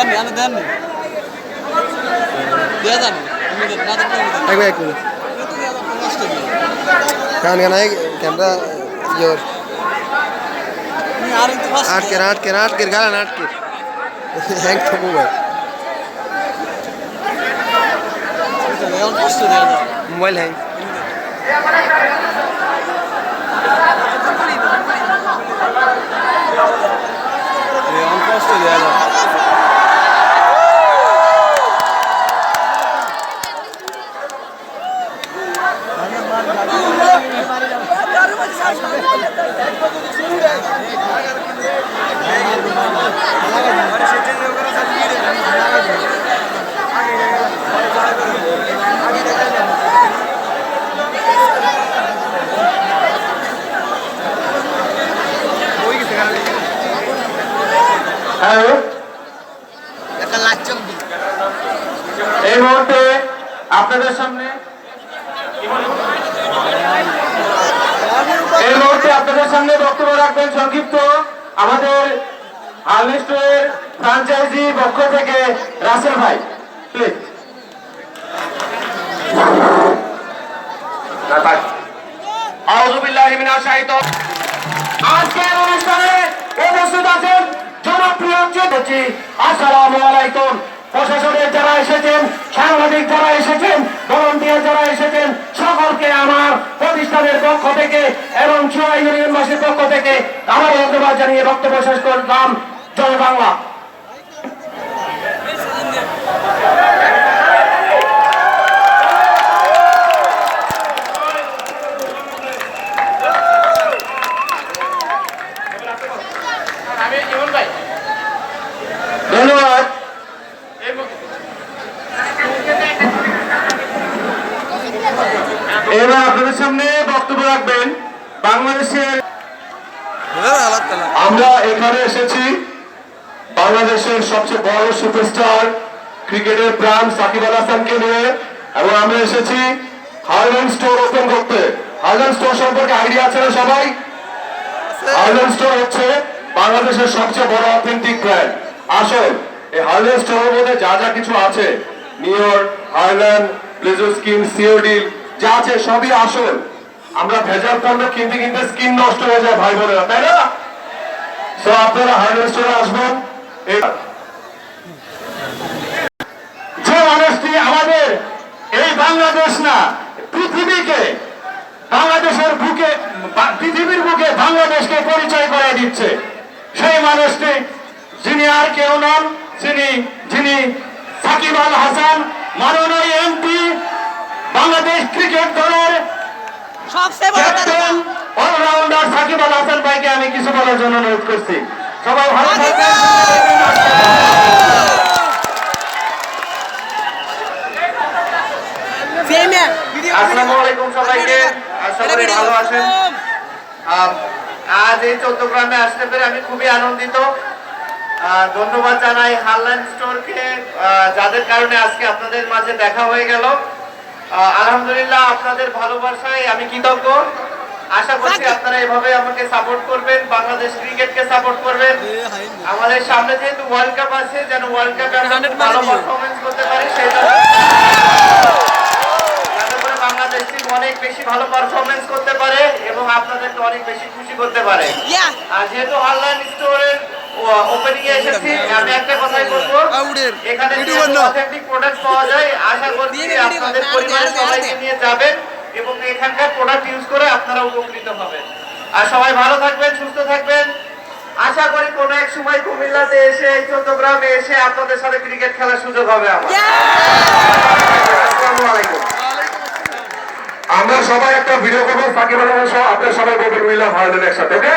দেন আমি দেন দিয়ে যান আমি দেন না দেন এক মিনিট এক মিনিট কারণ কেন ক্যামেরা ইয়োর আর একটু ফাস্ট আটকে আটকে আটকে গালান আটকে হ্যাং তো মোবাইল এখন কষ্ট দিয়ে যান মোবাইল হ্যাং এখন কষ্ট দিয়ে যান হ্যালো এই মুহূর্তে আপনাদের সামনে এই মুহূর্তে আপনাদের সামনে বক্তব্য রাখবেন সংক্ষিপ্ত। আমাদের আর্নেস্টের ফ্রাঞ্চাইজি পক্ষ থেকে রাসেল ভাই প্লিজ আউযুবিল্লাহি আজকের অনুষ্ঠানে উপস্থিত আছেন জনপ্রিয় আসসালামু আলাইকুম। প্রশাসনের যারা এসেছেন সাংবাদিক যারা এবং চুয়াই ইউনিয়নবাসীর পক্ষ থেকে আমার ধন্যবাদ জানিয়ে বক্তব্য শেষ করলাম। জয় বাংলা। ধন্যবাদ। এবার আপনাদের সামনে বক্তব্য রাখবেন বাংলাদেশের আমরা এখানে এসেছি বাংলাদেশের সবচেয়ে বড় সুপারস্টার ক্রিকেটের প্রাণ সাকিব আল হাসানকে নিয়ে, এবং আমরা এসেছি হারল্যান্ড স্টোর ওপেন করতে। হারল্যান্ড স্টোর সম্পর্কে আইডিয়া আছে না সবাই? হারল্যান্ড স্টোর হচ্ছে বাংলাদেশের সবচেয়ে বড় অথেন্টিক ব্র্যান্ড আসল এই হারল্যান্ড স্টোরের মধ্যে যা যা কিছু আছে নিয়র হারল্যান্ড প্লেজো স্কিন, সিওডিল যা আছে সবই আসল। আমরা ভেজাল পণ্য কিনতে কিনতে স্কিন নষ্ট হয়ে যায় ভাই বোনেরা, তাই না? সো আপনারা হারল্যান্ড স্টোরে আসবেন। যে মানুষটি আমাদের এই বাংলাদেশ না, পৃথিবীকে, বাংলাদেশের বুকে পৃথিবীর বুকে বাংলাদেশকে পরিচয় করে দিচ্ছে, সেই মানুষটি যিনি আর কেউ নন, যিনি যিনি সাকিব আল হাসান, মাননীয় এমপি বাংলাদেশ ক্রিকেট দলের ক্যাপ্টেন অলরাউন্ডার সাকিব আল হাসান ভাইকে আমি কিছু বলার জন্য অনুরোধ করছি। সবাই ভালো আসসালামু আলাইকুম সবাইকে। আশা করি ভালো আছেন। আজ এই চৌদ্দগ্রামে আসতে পেরে আমি খুবই আনন্দিত। ধন্যবাদ জানাই হারল্যান্ড স্টোরকে। যাদের কারণে আজকে আপনাদের মাঝে দেখা হয়ে গেল। আলহামদুলিল্লাহ আপনাদের ভালোবাসায় আমি কৃতজ্ঞ। আশা করছি আপনারা এভাবে আমাকে সাপোর্ট করবেন বাংলাদেশ ক্রিকেটকে সাপোর্ট করবেন। আমাদের সামনে যেহেতু ওয়ার্ল্ড কাপ আছে যেন ওয়ার্ল্ড কাপে ভালো পারফরমেন্স করতে পারি যাতে বাংলাদেশ টিম অনেক বেশি ভালো পারফরমেন্স করতে পারে এবং আপনাদেরকে অনেক বেশি খুশি করতে পারে। আর যেহেতু অনলাইন স্টোরের ওপেনিং এ এসেছি আমি একটা কথাই বলব। এখানে অথেন্টিক প্রোডাক্ট পাওয়া যায় আশা করছি আপনাদের পরিবারের সবাইকে নিয়ে যাবেন এবং এখানকার প্রোডাক্ট ইউজ করে আপনারা উপকৃত হবেন। আর সবাই ভালো থাকবেন সুস্থ থাকবেন। আশা করি কোনো এক সময় কুমিল্লাতে এসে এই চট্টগ্রামে এসে আপনাদের সাথে ক্রিকেট খেলার সুযোগ হবে আমার। আসসালামু আলাইকুম। আমরা সবাই একটা ভিডিও করব সাকিব আল হাসান সহ আপনারা সবাই বলবেন উইল হার্ডেন একসাথে ওকে